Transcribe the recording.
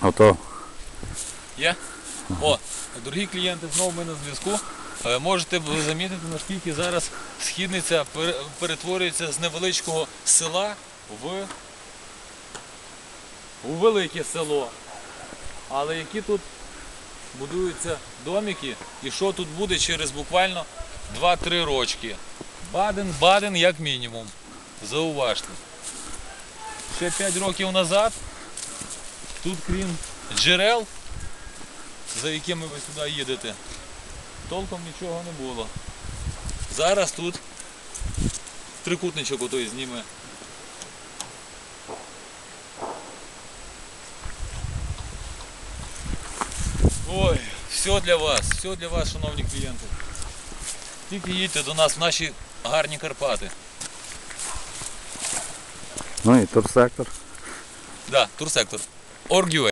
Готов. Є? О, дорогі клієнти, знову ми на зв'язку. Е, Можете замітити, наскільки зараз східниця перетворюється з невеличкого села в, у велике село. Але які тут будуються домики і що тут буде через буквально 2-3 рочки. Баден-баден як мінімум. Зауважте. Ще 5 років назад тут крім джерел, за якими ви сюди їдете, толком нічого не було. Зараз тут трикутничок отой зніме. Ой, все для вас, все для вас, шановні клієнти. Тільки їдьте до нас в наші гарні Карпати. Ну і турсектор. Да, турсектор. orgue